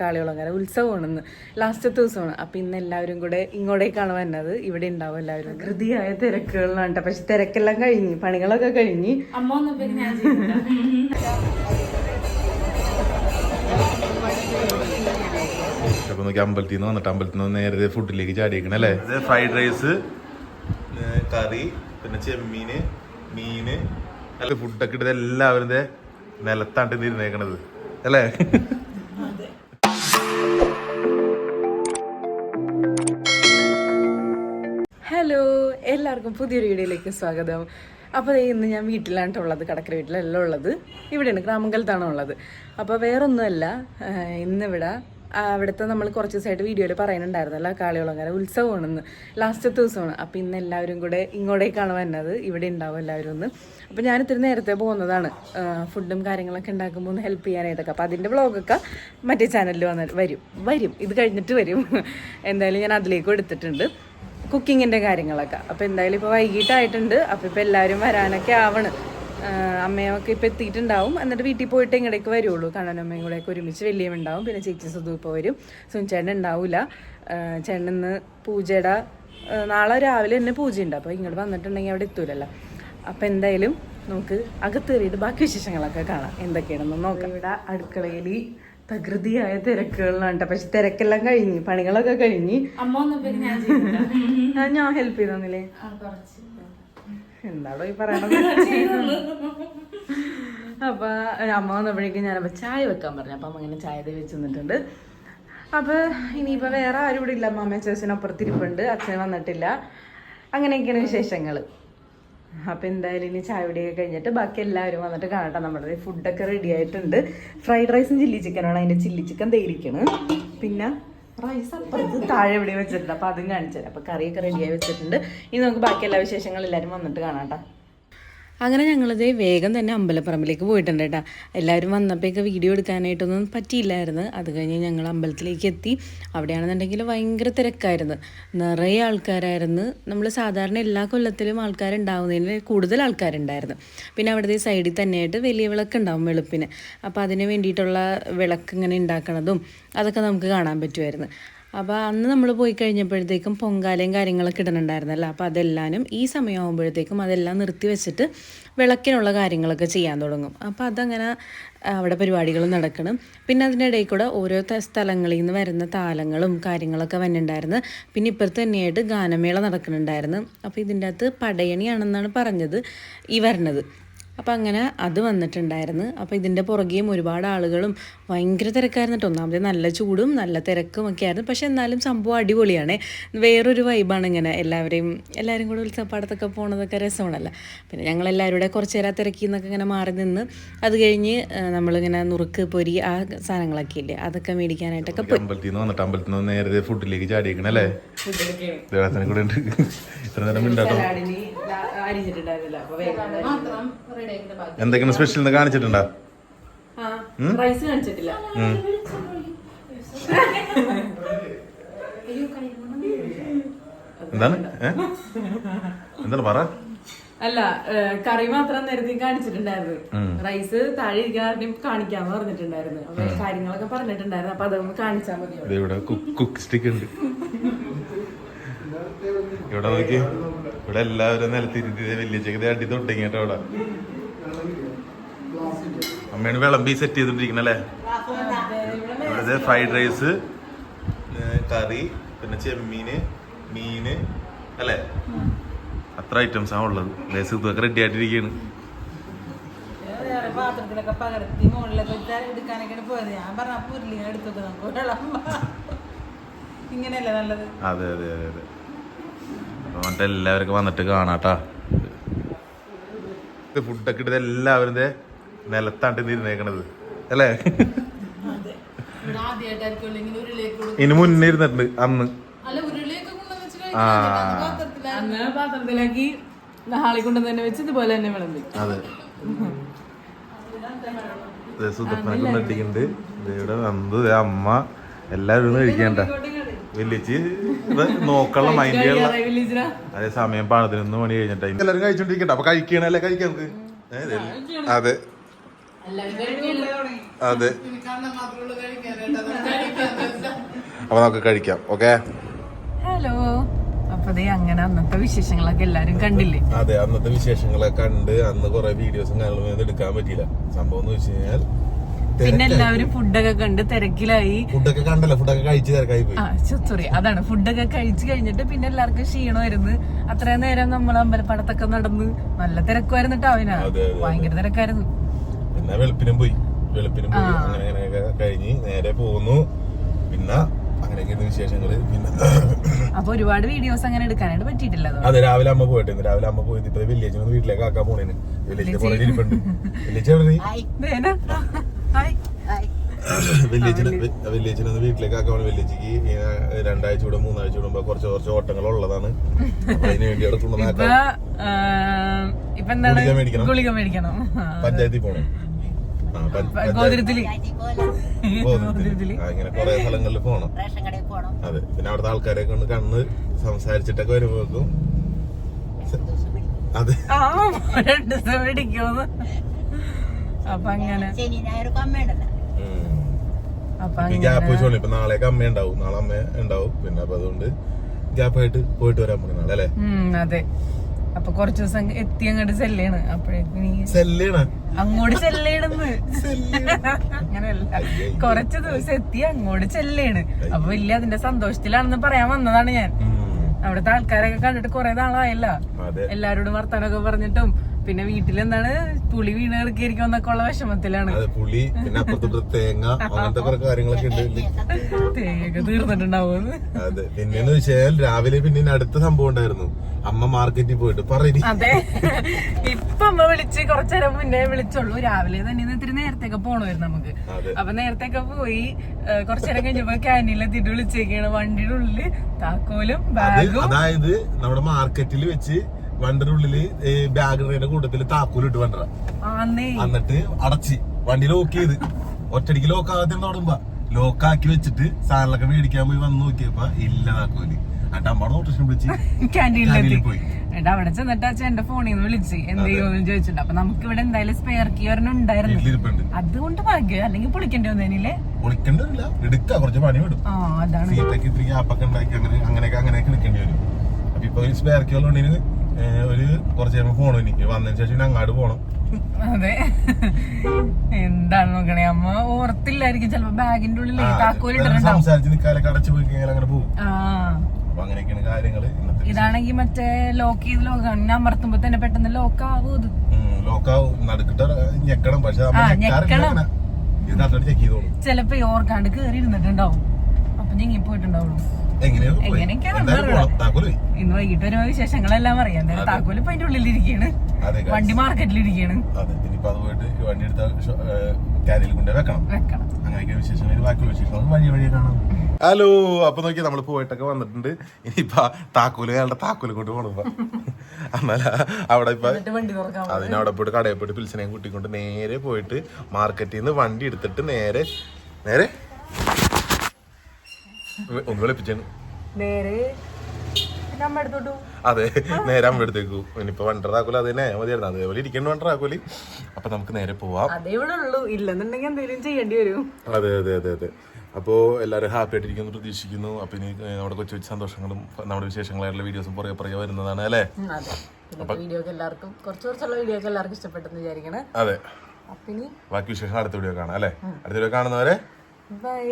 കാളികുളങ്ങര ഉത്സവമാണെന്ന് ലാസ്റ്റത്തെ ദിവസമാണ്. അപ്പൊ ഇന്ന് എല്ലാവരും കൂടെ ഇങ്ങോട്ടേക്കാണ് വന്നത്. ഇവിടെ ഉണ്ടാവും എല്ലാവരും. കൃതിയായ തിരക്കുകളിലാണ് കേട്ടോ. പക്ഷെ തിരക്കെല്ലാം കഴിഞ്ഞ് പണികളൊക്കെ കഴിഞ്ഞ്. അമ്മ അപ്പൊ നോക്കി അമ്പലത്തിൽ നിന്ന് വന്നിട്ട് അമ്പലത്തിൽ നിന്ന് നേരെ ഫുഡിലേക്ക് ചാടിയേക്കണേ അല്ലേ? ഇത് ഫ്രൈഡ് റൈസ് കറി പിന്നെ ചെമ്മീന് മീന് ഫുഡൊക്കെ ഇട്ടത് എല്ലാവരും നിലത്താണ്ട് ഇരുന്നേക്കണത് അല്ലേ? ഹലോ എല്ലാവർക്കും പുതിയൊരു വീഡിയോയിലേക്ക് സ്വാഗതം. അപ്പോൾ ഇന്ന് ഞാൻ വീട്ടിലാണ് ഉള്ളത് കടക്കര വീട്ടിലല്ല ഉള്ളത്. ഇവിടെയാണ് ഗ്രാമങ്കലത്താണ് ഉള്ളത്. അപ്പോൾ വേറൊന്നുമല്ല ഇന്നിവിടെ അവിടുത്തെ നമ്മൾ കുറച്ച് ദിവസമായിട്ട് വീഡിയോയിൽ പറയുന്നുണ്ടായിരുന്നല്ലോ കാളികുളങ്ങര ഉത്സവമാണെന്ന്. ലാസ്റ്റത്തെ ദിവസമാണ്. അപ്പോൾ ഇന്ന് എല്ലാവരും കൂടെ ഇങ്ങോട്ടേക്കാണ് വന്നത്. ഇവിടെ ഉണ്ടാവും എല്ലാവരും ഒന്ന്. അപ്പോൾ ഞാൻ ഇത്തിരി നേരത്തെ പോകുന്നതാണ്. ഫുഡും കാര്യങ്ങളൊക്കെ ഉണ്ടാക്കുമ്പോൾ ഒന്ന് ഹെൽപ്പ് ചെയ്യാനായിട്ടൊക്കെ. അപ്പോൾ അതിന്റെ വ്ളോഗൊക്കെ മറ്റേ ചാനലിൽ വന്നിട്ട് വരും. വരും. ഇത് കഴിഞ്ഞിട്ട് വരും. എന്തായാലും ഞാൻ അതിലേക്ക് എടുത്തിട്ടുണ്ട്. കുക്കിങ്ങിന്റെ കാര്യങ്ങളൊക്കെ. അപ്പോൾ എന്തായാലും ഇപ്പോൾ വൈകിട്ടായിട്ടുണ്ട്. അപ്പോൾ ഇപ്പോൾ എല്ലാവരും വരാനൊക്കെ ആവണ്. അമ്മയൊക്കെ ഇപ്പോൾ എത്തിയിട്ടുണ്ടാവും. എന്നിട്ട് വീട്ടിൽ പോയിട്ട് ഇങ്ങടേക്ക് വരുള്ളൂ. കണ്ണനമ്മയും കൂടെ ഒക്കെ ഒരുമിച്ച് വലിയ ഉണ്ടാവും. പിന്നെ ചേച്ചി സുധു ഇപ്പോൾ വരും. സുനിച്ചേട്ടൻ ഉണ്ടാവില്ല ചേട്ടൻ ഇന്ന് പൂജയുടെ നാളെ രാവിലെ തന്നെ പൂജയുണ്ട്. അപ്പോൾ ഇങ്ങോട്ട് വന്നിട്ടുണ്ടെങ്കിൽ അവിടെ എത്തൂലല്ലോ. അപ്പോൾ എന്തായാലും നമുക്ക് അകത്ത് കയറിയിട്ട് ബാക്കി വിശേഷങ്ങളൊക്കെ കാണാം. എന്തൊക്കെയാണെന്ന് നോക്കാം. ഇവിടെ അടുക്കളയിൽ തകൃതിയായ തിരക്കുകളിലാണ് കേട്ടോ പക്ഷെ തിരക്കെല്ലാം കഴിഞ്ഞു പണികളൊക്കെ കഴിഞ്ഞ്. അമ്മ ഞാൻ ഞാൻ ഹെൽപ്പ് ചെയ്ത് തന്നില്ലേ? എന്താണോ ഈ പറയണത്? അപ്പൊ അമ്മ വന്നപ്പോഴേക്കും ഞാൻ ഞാനപ്പോ ചായ വെക്കാൻ പറഞ്ഞു. അപ്പൊ അമ്മ അങ്ങനെ ചായ വെച്ച് നിന്നിട്ടുണ്ട്. അപ്പൊ ഇനിയിപ്പോ വേറെ ആരും ഇവിടെ ഇല്ല. അമ്മ ചേച്ചനപ്പുറത്തിരിപ്പുണ്ട് അച്ഛൻ വന്നിട്ടില്ല. അങ്ങനെയൊക്കെയാണ് വിശേഷങ്ങൾ അപ്പൊ എന്തായാലും ഇനി ചായ പൊടിയൊക്കെ കഴിഞ്ഞിട്ട് ബാക്കി എല്ലാവരും വന്നിട്ട് കാണട്ടെ. നമ്മുടെ ഫുഡൊക്കെ റെഡി ആയിട്ടുണ്ട്. ഫ്രൈഡ് റൈസും ചില്ലി ചിക്കനാണ് അതിന്റെ ചില്ലി ചിക്കൻ തേരിക്കണ് പിന്നെ റൈസ് അപ്പുറത്ത് താഴെ എവിടെ വെച്ചിട്ടുണ്ട്. അപ്പൊ അതും കാണിച്ചു തരാം. അപ്പൊ കറിയൊക്കെ റെഡിയായി വെച്ചിട്ടുണ്ട്. ഇനി നമുക്ക് ബാക്കി എല്ലാ വിശേഷങ്ങളും എല്ലാവരും വന്നിട്ട് കാണാട്ടോ അങ്ങനെ ഞങ്ങളത് വേഗം തന്നെ അമ്പലപ്പറമ്പിലേക്ക് പോയിട്ടുണ്ട് കേട്ടോ. എല്ലാവരും വന്നപ്പോഴേക്ക് വീഡിയോ എടുക്കാനായിട്ടൊന്നും പറ്റിയില്ലായിരുന്നു. അത് കഴിഞ്ഞ് ഞങ്ങൾ അമ്പലത്തിലേക്ക് എത്തി. അവിടെയാണെന്നുണ്ടെങ്കിൽ ഭയങ്കര തിരക്കായിരുന്നു. നിറയെ ആൾക്കാരായിരുന്നു. നമ്മൾ സാധാരണ എല്ലാ കൊല്ലത്തിലും ആൾക്കാരുണ്ടാവുന്നതിന് കൂടുതൽ ആൾക്കാരുണ്ടായിരുന്നു. പിന്നെ അവിടുത്തെ സൈഡിൽ തന്നെയായിട്ട് വലിയ വിളക്ക് ഉണ്ടാവും വെളുപ്പിന്. അപ്പോൾ അതിന് വേണ്ടിയിട്ടുള്ള വിളക്ക് ഇങ്ങനെ ഉണ്ടാക്കണതും അതൊക്കെ നമുക്ക് കാണാൻ പറ്റുമായിരുന്നു. അപ്പോൾ അന്ന് നമ്മൾ പോയി കഴിഞ്ഞപ്പോഴത്തേക്കും പൊങ്കാലയും കാര്യങ്ങളൊക്കെ ഇടുന്നുണ്ടായിരുന്നല്ലോ അപ്പോൾ അതെല്ലാനും ഈ സമയമാകുമ്പോഴത്തേക്കും അതെല്ലാം നിർത്തി വെച്ചിട്ട് വിളക്കിനുള്ള കാര്യങ്ങളൊക്കെ ചെയ്യാൻ തുടങ്ങും. അപ്പോൾ അതങ്ങനെ അവിടെ പരിപാടികൾ നടക്കണം. പിന്നെ അതിന്റെ ഇടയിൽ കൂടെ ഓരോ സ്ഥലങ്ങളിൽ നിന്ന് വരുന്ന താലങ്ങളും കാര്യങ്ങളൊക്കെ വന്നിട്ടുണ്ടായിരുന്നു. പിന്നെ ഇപ്പുറത്ത് തന്നെയായിട്ട് ഗാനമേള നടക്കുന്നുണ്ടായിരുന്നു. അപ്പോൾ ഇതിന്റെ അകത്ത് പടയണിയാണെന്നാണ് പറഞ്ഞത് ഈ വരണത്. അപ്പം അങ്ങനെ അത് വന്നിട്ടുണ്ടായിരുന്നു. അപ്പോൾ ഇതിന്റെ പുറകെയും ഒരുപാട് ആളുകളും ഭയങ്കര തിരക്കായിരുന്നു കേട്ടോ. ഒന്നാമത് നല്ല ചൂടും നല്ല തിരക്കും ഒക്കെ ആയിരുന്നു. പക്ഷെ എന്നാലും സംഭവം അടിപൊളിയാണ്. വേറൊരു വൈബാണ് ഇങ്ങനെ. എല്ലാവരെയും എല്ലാവരും കൂടെ ഉത്സവപ്പാടത്തൊക്കെ പോണതൊക്കെ രസമാണല്ലോ. പിന്നെ ഞങ്ങൾ എല്ലാവരും കൂടെ കുറച്ച് നേരം തിരക്കിൽ നിന്നൊക്കെ ഇങ്ങനെ മാറി നിന്ന് അത് കഴിഞ്ഞ് നമ്മളിങ്ങനെ നുറുക്ക് പൊരി ആ സാധനങ്ങളൊക്കെ ഇല്ലേ അതൊക്കെ മേടിക്കാനായിട്ടൊക്കെ പോയി. അമ്പലത്തിൽ നിന്ന് വന്നിട്ട് അമ്പലത്തിൽ നിന്ന് ഫുഡിലേക്ക് കൂടെ ഉണ്ട്. ഇത്ര നേരം ഉണ്ടാട്ടോ എന്തൊക്കെയാണ് സ്പെഷ്യൽ എന്ന് കാണിച്ചിട്ടുണ്ടോ? റൈസ് കാണിച്ചിട്ടില്ല. എന്താണ്? എന്താണ് പറ? അല്ല കറി മാത്രം നേരത്തെ കാണിച്ചിട്ടുണ്ടായിരുന്നു. റൈസ് താഴെ ഇരിക്കാറും കാണിക്കാന്ന് പറഞ്ഞിട്ടുണ്ടായിരുന്നു. അപ്പൊ കാര്യങ്ങളൊക്കെ പറഞ്ഞിട്ടുണ്ടായിരുന്നു. അപ്പൊ അതൊന്ന് കാണിച്ചാൽ മതി ഇവിടെ കുക്ക് സ്റ്റിക്ക് ഉണ്ട്. ഇവിടെ നോക്കി ഇവിടെ എല്ലാവരും നിലത്തിരുത്തി വലിയ ചെക്കത് അടി തൊട്ടങ്ങി അവിടെ. അമ്മയാണ് വിളമ്പി സെറ്റ് ചെയ്തോണ്ടിരിക്കണല്ലേ? ഇവിടെ ഫ്രൈഡ് റൈസ് കറി പിന്നെ ചെമ്മീന് മീന് അല്ലേ? അത്ര ഐറ്റംസ് ആണ് ഉള്ളത്. ലേസ് ഇതൊക്കെ റെഡി ആയിട്ടിരിക്കുകയാണ് പാത്രത്തിലൊക്കെ പകർത്തി മുകളിലൊക്കെ എടുക്കാനൊക്കെയാണ് പോയത്. ഞാൻ പറഞ്ഞ പുരുലിങ്ങനെ എടുത്തു നമുക്ക് വിളമ്പ. ഇങ്ങനെയല്ലേ നല്ലത്? അതെ അതെ അതെ അതെ. മറ്റേ എല്ലാവരും വന്നിട്ട് കാണാട്ടാ ഫുഡൊക്കെ ഇട്ടത് എല്ലാവരും നിലത്താണ്ട് ഇരുന്നേക്കണത് അല്ലേ? ഇനി മുന്നേ ഇരുന്നിട്ടുണ്ട് അന്ന്. ആ. അന്ന് പാത്രത്തിലാക്കി നാളെ കൊണ്ട് തന്നെ വെച്ച് ഇതുപോലെ തന്നെ വിളമ്പി. അതെ. നട്ടിക്കുന്നുണ്ട് ഇവിടെ നന്ദു അമ്മ എല്ലാരും കഴിക്കണ്ട. വലിയച്ച് നോക്കള്ള മൈൻഡുള്ള അതേ സമയം പതിനൊന്ന് മണി കഴിഞ്ഞിട്ടായി. എല്ലാവരും കഴിച്ചോണ്ടിരിക്കണ്ട. അപ്പൊ കഴിക്കണല്ലേ കഴിക്കാം നമുക്ക്? ഏ, ദേ. അതെ. അതെ. അപ്പൊ നമുക്ക് കഴിക്കാം ഓക്കെ? ഹലോ. അപ്പൊ അങ്ങനെ അന്നത്തെ വിശേഷങ്ങളൊക്കെ എല്ലാരും കണ്ടില്ലേ? അതെ അന്നത്തെ വിശേഷങ്ങളെ കണ്ട് അന്ന് കുറെ വീഡിയോസും കാര്യങ്ങളും എടുക്കാൻ പറ്റിയില്ല. സംഭവം എന്ന് വെച്ച് കഴിഞ്ഞാൽ പിന്നെ എല്ലാവരും ഫുഡൊക്കെ കണ്ട് തിരക്കിലായി. ഫുഡൊക്കെ കണ്ടല്ലോ ഫുഡൊക്കെ കഴിച്ച് തിരക്കായി പോയി. ആ സോറി അതാണ് ഫുഡൊക്കെ കഴിച്ചു കഴിഞ്ഞിട്ട് പിന്നെ എല്ലാവർക്കും ക്ഷീണമായിരുന്നു. അത്രയും നേരം നമ്മൾ അമ്പലപ്പടത്തൊക്കെ നടന്ന് നല്ല തിരക്കുമായിരുന്നു കേട്ടോ അവനാ. ഭയങ്കര തിരക്കായിരുന്നു. പിന്നെ വെളുപ്പിനും പോയി. വെളുപ്പിനും പോയി. അങ്ങനെ അങ്ങനെയൊക്കെ കഴിഞ്ഞ് നേരെ പോന്നു. പിന്നെ അങ്ങനെയൊക്കെയാണ് വിശേഷങ്ങൾ. പിന്നെ അപ്പൊ ഒരുപാട് വീഡിയോസ് അങ്ങനെ എടുക്കാനായിട്ട് പറ്റിയിട്ടില്ല അതെ? രാവിലെ അമ്മ പോയിട്ട് രാവിലെ അമ്മ പോയി ഇപ്പൊ വില്ലേജ് വീട്ടിലേക്ക് ആക്കാൻ പോണേന്. വില്ലേജിന്റെ പുറകിൽ ഇരിപ്പുണ്ട്. വില്ലേജ്. വില്ലേജിന് വില്ലേജിന് ഒന്ന് വീട്ടിലേക്ക് ആക്കാൻ വില്ലേജിക്ക് രണ്ടാഴ്ച കൂടെ മൂന്നാഴ്ച കൂടുമ്പോ കുറച്ച് കുറച്ച് ഓട്ടങ്ങൾ ഉള്ളതാണ് അതിനുവേണ്ടി അതിന് വേണ്ടി അവിടെ ആ, ഇപ്പൊ എന്താണ്? ഗുളിക മേടിക്കണം. പഞ്ചായത്തിൽ പോണം. ഗോതിരത്തിൽ. ഇങ്ങനെ കുറെ സ്ഥലങ്ങളിൽ പോണം. അതെ. പിന്നെ അവിടുത്തെ ആൾക്കാരെ കൊണ്ട് കണ്ണ് സംസാരിച്ചിട്ടൊക്കെ വരുമ്പോക്കും അതെ. ആ രണ്ട് ദിവസം മേടിക്കുമെന്ന് അപ്പൊ അങ്ങനെ. ഗ്യാപ്പ് വെച്ചോളൂ. ഇപ്പൊ നാളെ അമ്മ ഉണ്ടാവും. നാളെ അമ്മ ഉണ്ടാവും. പിന്നെ അപ്പൊ അതുകൊണ്ട് ഗ്യാപ്പായിട്ട് പോയിട്ട് വരാൻ പോണ നാളെ അല്ലേ? അതെ. അപ്പൊ കൊറച്ചു ദിവസം എത്തി അങ്ങോട്ട് സെല്ലാണ് അപ്പോഴേക്കും അങ്ങോട്ട് ചെല്ലേണെന്ന് അങ്ങനെയല്ല. കുറച്ച് ദിവസം എത്തി അങ്ങോട്ട് ചെല്ലേണ് അപ്പൊ വലിയ അതിന്റെ സന്തോഷത്തിലാണെന്ന് പറയാൻ വന്നതാണ് ഞാൻ. അവിടുത്തെ ആൾക്കാരൊക്കെ കണ്ടിട്ട് കൊറേ നാളായല്ല. എല്ലാരോടും വർത്താനൊക്കെ പറഞ്ഞിട്ടും പിന്നെ വീട്ടിലെന്താണ്? പുളി വീണ് കിടക്കിയിരിക്കും എന്നൊക്കെ ഉള്ള വിഷമത്തിലാണ്. അതെ പുളി പിന്നെ അപ്പുറത്ത് തേങ്ങ അങ്ങനത്തെ കുറെ കാര്യങ്ങളൊക്കെ ഉണ്ട്. തേങ്ങ തീർന്നിട്ടുണ്ടാവും അതെ. പിന്നെന്ന് വെച്ചാൽ രാവിലെ പിന്നെ അടുത്ത സംഭവം ഉണ്ടായിരുന്നു. അമ്മ മാർക്കറ്റിൽ പോയിട്ട് പറയും അതെ. ഇപ്പൊ അമ്മ വിളിച്ച് കുറച്ചേരം മുന്നേ വിളിച്ചോളൂ രാവിലെ തന്നെ ഇത്തിരി നേരത്തേക്ക് പോണമായിരുന്നു നമുക്ക്. അപ്പൊ നേരത്തേക്ക് പോയി കുറച്ചേരം കഴിഞ്ഞപ്പോ ക്യാനിലെത്തിട്ട് വിളിച്ചേക്കാണ് വണ്ടിയുടെ ഉള്ളിൽ. താക്കോലും ബാഗും. അതായത് നമ്മുടെ മാർക്കറ്റിൽ വെച്ച് വണ്ടിയുടെ ഉള്ളിൽ റേഡിന്റെ കൂട്ടത്തിൽ താക്കൂലിട്ട് വണ്ടറ എന്നിട്ട് അടച്ച്. വണ്ടി ലോക്ക് ചെയ്ത്. ഒറ്റടിക്ക് ലോക്ക് ആദ്യം തുടങ്ങുമ്പോ ലോക്കാക്കി വെച്ചിട്ട് സാധനങ്ങളൊക്കെ മേടിക്കാൻ പോയി വന്ന് നോക്കിയപ്പോ ഇല്ല താക്കോൽ. എന്നിട്ട് അമ്മ നോട്ടീഷൻ വിളിച്ച്. ക്യാന്റീനിൽ പോയി. എന്നിട്ട് അവിടെ ചെന്നിട്ട് അച്ഛൻ എന്റെ ഫോണിൽ നിന്ന് വിളിച്ച് എന്ത് ചെയ്യുമെന്ന് ചോദിച്ചിട്ടുണ്ട് അപ്പൊ നമുക്ക് ഇവിടെ എന്തായാലും സ്പെയർ കിയറിന് ഉണ്ടായിരുന്നു. അതുകൊണ്ട് ഭാഗ്യം അല്ലെങ്കിൽ പൊളിക്കേണ്ടി വന്നേനില്ലേ? പൊളിക്കണ്ടില്ല എടുക്ക കുറച്ച് പണി വിടും. ആ അതാണ്. സീറ്റൊക്കെ ഇത്തിരി ഗ്യാപ്പൊക്കെ ഉണ്ടാക്കി അങ്ങനെ അങ്ങനെയൊക്കെ അങ്ങനെയൊക്കെ എടുക്കേണ്ടി വരും. അപ്പൊ ഇപ്പൊ സ്പെയർ കീ ഉള്ളതുകൊണ്ടിന് ഒരു കുറച്ച് നേരം പോകണം എനിക്ക് വന്നതിന് ശേഷം അങ്ങാട് പോണം. അതെ. എന്താണ് നോക്കണേ? അമ്മ ഓർത്തില്ലായിരിക്കും. ചെലപ്പോ ബാഗിന്റെ ഉള്ളിൽ സംസാരിച്ച് നിക്കാലെ കടച്ചു പോയി കഴിഞ്ഞാൽ അങ്ങനെ പോകും അപ്പൊ അങ്ങനെയൊക്കെയാണ് കാര്യങ്ങൾ ഇന്നത്തെ ഇതാണെങ്കി മറ്റേ ലോക്ക് ചെയ്ത് ലോക്കാണ് അമർത്തുമ്പോ തന്നെ പെട്ടെന്ന് ലോക്ക് ആവും ഇത് ലോക്കാവും നടുക്കിട്ട് ഞെക്കണം. പക്ഷെ ചിലപ്പോ ഓർക്കാണ്ട് കേറി ഇരുന്നിട്ടുണ്ടാവും. അപ്പൊ ഞങ്ങി പോയിട്ടുണ്ടാവുള്ളൂ ഇന്ന് വൈകിട്ട് വരുമ്പോ വിശേഷങ്ങളെല്ലാം അറിയാം താക്കോൽ ഇപ്പൊ അതിന്റെ അതെ guys. വണ്ടി പോയിട്ട് ഈ വണ്ടി എടുത്ത വെക്കണം. അങ്ങനെയൊക്കെ വിശേഷങ്ങൾ. ബാക്കിയുള്ള വിശേഷങ്ങൾ വഴി വഴി കാണാം. ഹലോ അപ്പൊ നോക്കി നമ്മൾ പോയിട്ടൊക്കെ വന്നിട്ടുണ്ട്. ഇനിയിപ്പൊ താക്കോൽ അയാളുടെ താക്കോൽ കൊണ്ട് പോണപ്പ എന്നാല അവിടെ ഇപ്പൊ അതിനവിടെ പോയിട്ട് കടയിൽ പോയിട്ട് പിൽസിനെയും കൂട്ടിക്കൊണ്ട് നേരെ പോയിട്ട് മാർക്കറ്റിൽ നിന്ന് വണ്ടി എടുത്തിട്ട് നേരെ നേരെ ഒന്ന് വിളിപ്പിച്ചാണ് നേരെ അതെ നേരെ അമ്മടുത്തേക്കു ഇനിയിപ്പോ വണ്ടർ താക്കോൽ അത് തന്നെ. മതിയായിരുന്നു. അതേപോലെ ഇരിക്കണ്ട വണ്ടർ താക്കോൽ അപ്പൊ നമുക്ക് നേരെ പോവാം. ഇല്ലെന്നുണ്ടെങ്കിൽ എന്തെങ്കിലും ചെയ്യേണ്ടി വരും. അതെ അതെ അതെ അതെ. അപ്പോൾ എല്ലാവരും ഹാപ്പി ആയിട്ടിരിക്കുന്നു പ്രതീക്ഷിക്കുന്നു. അപ്പൊ ഇനി നമ്മുടെ കൊച്ചു കൊച്ചു സന്തോഷങ്ങളും നമ്മുടെ വിശേഷങ്ങളായിട്ടുള്ള വീഡിയോസും പുറകെ പുറകെ വരുന്നതാണ് അല്ലേ? വീഡിയോ എല്ലാവർക്കും കുറച്ച് കുറച്ചുള്ള വീഡിയോ എല്ലാവർക്കും ഇഷ്ടപ്പെട്ടെന്ന് വിചാരിക്കണേ. അതെ. ബാക്കി വിശേഷം അടുത്ത വീഡിയോ കാണാം അല്ലേ? അടുത്ത വീഡിയോ കാണുന്നവരെ ബൈ.